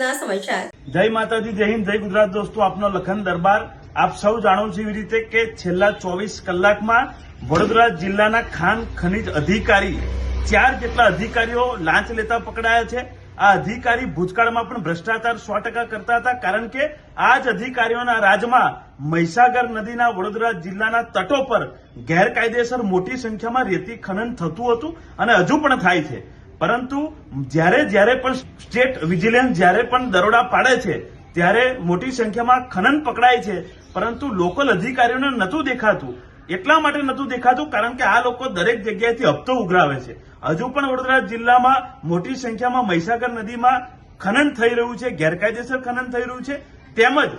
દર્શક જય માતાજી, જય હિન્દ, જય ગુજરાત દોસ્તો. આપનો લખન દરબાર આપ સૌ જાણો છો એવી રીતે કે છેલ્લા ચોવીસ કલાકમાં વડોદરા જિલ્લાના ખાન ખનીજ અધિકારી ચાર જેટલા અધિકારીઓ લાંચ લેતા પકડાયા છે. આ અધિકારી ભૂતકાળમાં પણ ભ્રષ્ટાચાર સો ટકા કરતા હતા, કારણ કે આ જ અધિકારીઓના રાજમાં મહીસાગર નદીના વડોદરા જિલ્લાના તટો પર ગેરકાયદેસર મોટી સંખ્યામાં રેતી ખનન થતું હતું અને હજુ પણ થાય છે. પરંતુ જ્યારે જ્યારે પણ સ્ટેટ વિજિલન્સ જ્યારે પણ દરોડા પાડે છે, ત્યારે મોટી સંખ્યામાં ખનન પકડાય છે, પરંતુ લોકલ અધિકારીઓને નહોતું દેખાતું. એટલા માટે નહોતું દેખાતું કારણ કે આ લોકો દરેક જગ્યાએથી હપ્તો ઉઘરાવે છે. હજુ પણ વડોદરા જિલ્લામાં મોટી સંખ્યામાં મહીસાગર નદીમાં ખનન થઈ રહ્યું છે, ગેરકાયદેસર ખનન થઈ રહ્યું છે. તેમજ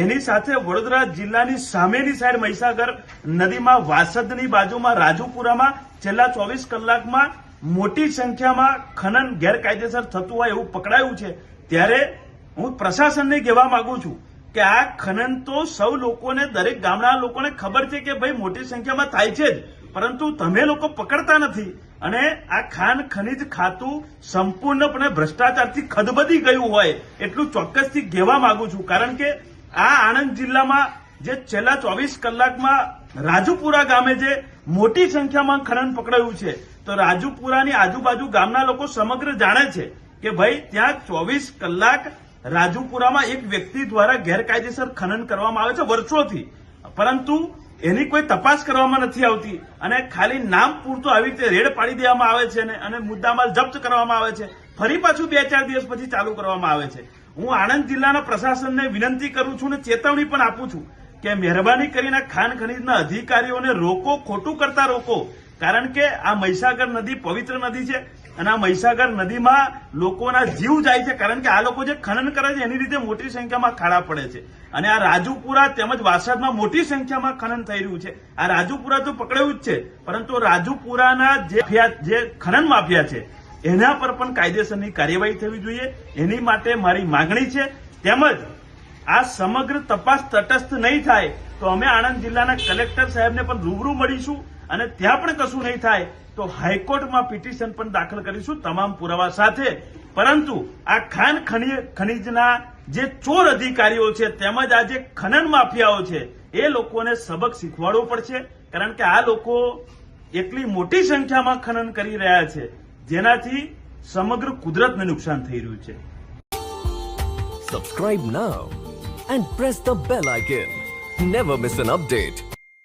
એની સાથે વડોદરા જિલ્લાની સામેની સાઈડ મહીસાગર નદીમાં વાસદની બાજુમાં રાજુપુરામાં છેલ્લા ચોવીસ કલાકમાં મોટી સંખ્યામાં ખનન ગેરકાયદેસર થતું હોય એવું પકડાયું છે. ત્યારે હું પ્રશાસનને કહેવા માંગુ છું કે આ ખનન તો સૌ લોકોને, દરેક ગામડા લોકોને ખબર છે કે ભાઈ મોટી સંખ્યામાં થાય છે જ. પરંતુ તમે લોકો પકડતા નથી અને આ ખાન ખનીજ ખાતું સંપૂર્ણપણે ભ્રષ્ટાચારથી ખદબદી ગયું હોય એટલું ચોક્કસથી કહેવા માંગુ છું. કારણ કે આ આણંદ જિલ્લામાં જે છેલ્લા ચોવીસ કલાકમાં રાજુપુરા ગામે જે મોટી સંખ્યામાં ખનન પકડાયું છે તો રાજુપુરાની આજુબાજુ ગામના લોકો સમગ્ર જાણે છે કે ભાઈ, ત્યાં ચોવીસ કલાક રાજુપુરામાં એક વ્યક્તિ દ્વારા ગેરકાયદેસર ખનન કરવામાં આવે છે વર્ષોથી. પરંતુ એની કોઈ તપાસ કરવામાં નથી આવતી અને ખાલી નામ પૂરતું આવી રીતે રેડ પાડી દેવામાં આવે છે અને- મુદ્દામાલ જપ્ત કરવામાં આવે છે. ફરી પાછું બે ચાર દિવસ પછી ચાલુ કરવામાં આવે છે. હું આણંદ જિલ્લાના પ્રશાસનને વિનંતી કરું છું અને ચેતવણી પણ આપું છું કે મહેરબાની કરીને ખાન ખનીજના અધિકારીઓને રોકો, ખોટું કરતા રોકો. કારણ કે આ મહીસાગર નદી પવિત્ર નદી છે અને આ મહીસાગર નદીમાં લોકોના જીવ જાય છે કારણ કે આ લોકો જે ખનન કરે છે એની રીતે મોટી સંખ્યામાં ખાડા પડે છે. અને આ રાજુપુરા તેમજ વાસદમાં મોટી સંખ્યામાં ખનન થઈ રહ્યું છે. આ રાજુપુરા તો પકડાયું જ છે, પરંતુ રાજુપુરાના જે ખનન માફિયા છે, એના પર પણ કાયદેસરની કાર્યવાહી થવી જોઈએ. એની માટે મારી માંગણી છે, તેમજ આ સમગ્ર તપાસ તટસ્થ નહીં થાય તો અમે આણંદ જિલ્લાના કલેક્ટર સાહેબને પણ રૂબરૂ મળીશું. અને ત્યાં પણ કશું નહીં થાય, તો હાઈકોર્ટમાં પિટિશન પણ દાખલ કરીશું તમામ પુરાવા સાથે. પરંતુ આ ખાન ખની- ખનીજના જે ચોર અધિકારીઓ છે, તેમજ આ જે ખનન માફિયાઓ છે, એ લોકોને સબક શીખવાડવો પડશે, કારણ કે આ લોકો એટલી મોટી સંખ્યામાં ખનન કરી રહ્યા છે, જેનાથી સમગ્ર કુદરતને નુકસાન થઈ રહ્યું છે. Subscribe now and press the bell icon never miss an update.